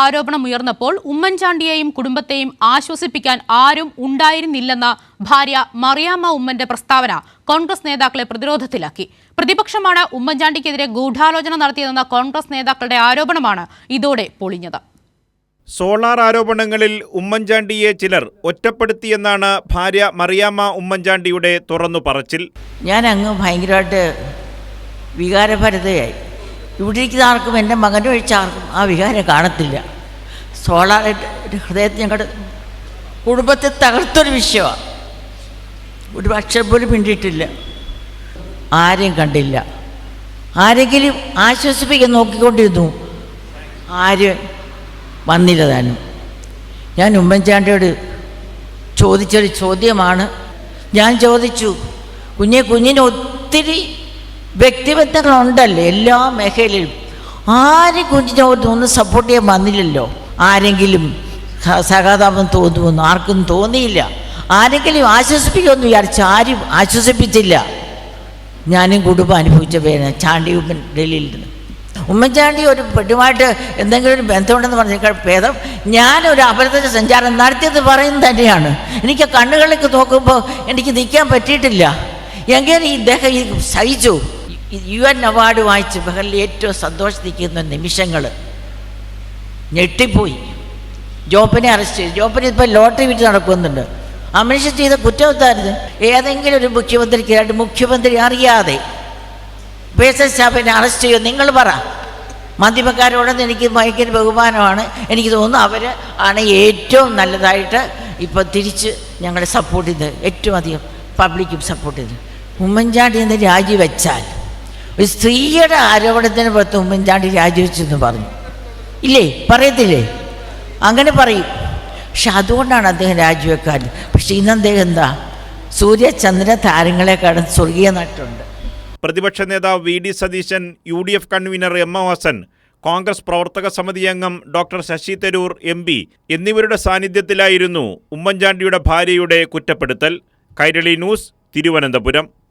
ആരോപണം ഉയർന്നപ്പോൾ ഉമ്മൻചാണ്ടിയെയും കുടുംബത്തെയും ആശ്വസിപ്പിക്കാൻ ആരും ഉണ്ടായിരുന്നില്ലെന്ന ഭാര്യ മറിയാമ്മ ഉമ്മന്റെ പ്രസ്താവന കോൺഗ്രസ് നേതാക്കളെ പ്രതിരോധത്തിലാക്കി. പ്രതിപക്ഷമാണ് ഉമ്മൻചാണ്ടിക്കെതിരെ ഗൂഢാലോചന നടത്തിയതെന്ന കോൺഗ്രസ് നേതാക്കളുടെ ആരോപണമാണ് ഇതോടെ പൊളിഞ്ഞത്. സോളാർ ആരോപണങ്ങളിൽ ഉമ്മൻചാണ്ടിയെ ചിലർ ഒറ്റപ്പെടുത്തിയെന്നാണ് ഭാര്യ മറിയാമ്മ ഉമ്മൻചാണ്ടിയുടെ തുറന്നു പറച്ചിൽ ഞാൻ അങ്ങ് ഭയങ്കരമായിട്ട് വികാരഭരിതയായി. ഇവിടെ ഇരിക്കുന്ന ആർക്കും എന്റെ മകന്റെ ഒഴിച്ച ആർക്കും ആ വികാരം കാണത്തില്ല. സോളാറായിട്ട് ഹൃദയത്തിൽ ഞങ്ങളുടെ കുടുംബത്തെ തകർത്തൊരു വിഷയമാണ് ഒരു അക്ഷരം പോലും പിണ്ടിയിട്ടില്ല. ആരെയും കണ്ടില്ല. ആരെങ്കിലും ആശ്വസിപ്പിക്കാൻ നോക്കിക്കൊണ്ടിരുന്നു. ആരും വന്നില്ല താനും. ഞാൻ ഉമ്മൻചാണ്ടിയോട് ചോദിച്ചൊരു ചോദ്യമാണ്. ഞാൻ ചോദിച്ചു കുഞ്ഞെ കുഞ്ഞിന് ഒത്തിരി വ്യക്തിബന്ധങ്ങളുണ്ടല്ലോ എല്ലാ മേഖലയിലും. ആരും കുഞ്ഞിനെ ഒന്ന് സപ്പോർട്ട് ചെയ്യാൻ വന്നില്ലല്ലോ? ആരെങ്കിലും സഹതാപം തോന്നുമെന്ന് ആർക്കും തോന്നിയില്ല. ആരെങ്കിലും ആശ്വസിപ്പിക്കുമെന്ന് വിചാരിച്ചു ആരും ആശ്വസിപ്പിച്ചില്ല. ഞാനും കുടുംബം അനുഭവിച്ച പേര് ചാണ്ടി ഉമ്മൻ ഡൽഹിയിൽ നിന്ന്. ഉമ്മൻചാണ്ടി ഒരു പെട്ടുമായിട്ട് എന്തെങ്കിലും ഒരു ബന്ധമുണ്ടെന്ന് പറഞ്ഞേക്കാൾ ഭേദം. ഞാനൊരു അപരത സഞ്ചാരം നടത്തിയത് പറയുന്നത് തന്നെയാണ്. എനിക്ക് കണ്ണുകളിലേക്ക് നോക്കുമ്പോൾ എനിക്ക് നിൽക്കാൻ പറ്റിയിട്ടില്ല. എങ്ങനെ ഇദ്ദേഹം ഈ സഹിച്ചു? യു എൻ അവാർഡ് വായിച്ച് ബഹറിൽ ഏറ്റവും സന്തോഷിക്കുന്ന നിമിഷങ്ങൾ. ഞെട്ടിപ്പോയി. ജോപ്പനെ അറസ്റ്റ് ചെയ്തു. ജോപ്പനെ ഇപ്പോൾ ലോട്ടറി വിറ്റ് നടക്കുന്നുണ്ട്. ആ മനുഷ്യൻ ചെയ്ത കുറ്റവത്തായിരുന്നു ഏതെങ്കിലും ഒരു മുഖ്യമന്ത്രിക്ക് രണ്ട് മുഖ്യമന്ത്രി അറിയാതെ പേഴ്സൺ സ്റ്റാഫിനെ അറസ്റ്റ് ചെയ്യുമോ നിങ്ങൾ പറ. മാധ്യമക്കാരോടൊന്നും എനിക്ക് ഭയങ്കര ബഹുമാനമാണ്. എനിക്ക് തോന്നുന്നു അവർ ആണ് ഏറ്റവും നല്ലതായിട്ട് ഇപ്പോൾ തിരിച്ച് ഞങ്ങളെ സപ്പോർട്ട് ചെയ്ത് ഏറ്റവും അധികം പബ്ലിക്കും സപ്പോർട്ട് ചെയ്ത് ഉമ്മൻചാണ്ടി എന്ന് രാജിവെച്ചാൽ ഒരു സ്ത്രീയുടെ ആരോപണത്തിന് പുറത്ത് ഉമ്മൻചാണ്ടി രാജിവെച്ചെന്ന് പറഞ്ഞു. ഇല്ലേ? പറയത്തില്ലേ? അങ്ങനെ പറയും. പക്ഷെ അതുകൊണ്ടാണ് അദ്ദേഹം രാജിവെക്കാൻ പക്ഷെ ഇന്ന് അദ്ദേഹം എന്താ? സൂര്യചന്ദ്ര കടന്ന് സ്വർഗീയ നാട്ടുണ്ട് പ്രതിപക്ഷ നേതാവ് V D Satheesan U D F convener M A Vasan Congress പ്രവർത്തക സമിതി അംഗം doctor Shashi Tharoor M P എന്നിവരുടെ സാന്നിധ്യത്തിലായിരുന്നു ഉമ്മൻചാണ്ടിയുടെ ഭാര്യയുടെ കുറ്റപ്പെടുത്തൽ. കൈരളി ന്യൂസ് തിരുവനന്തപുരം.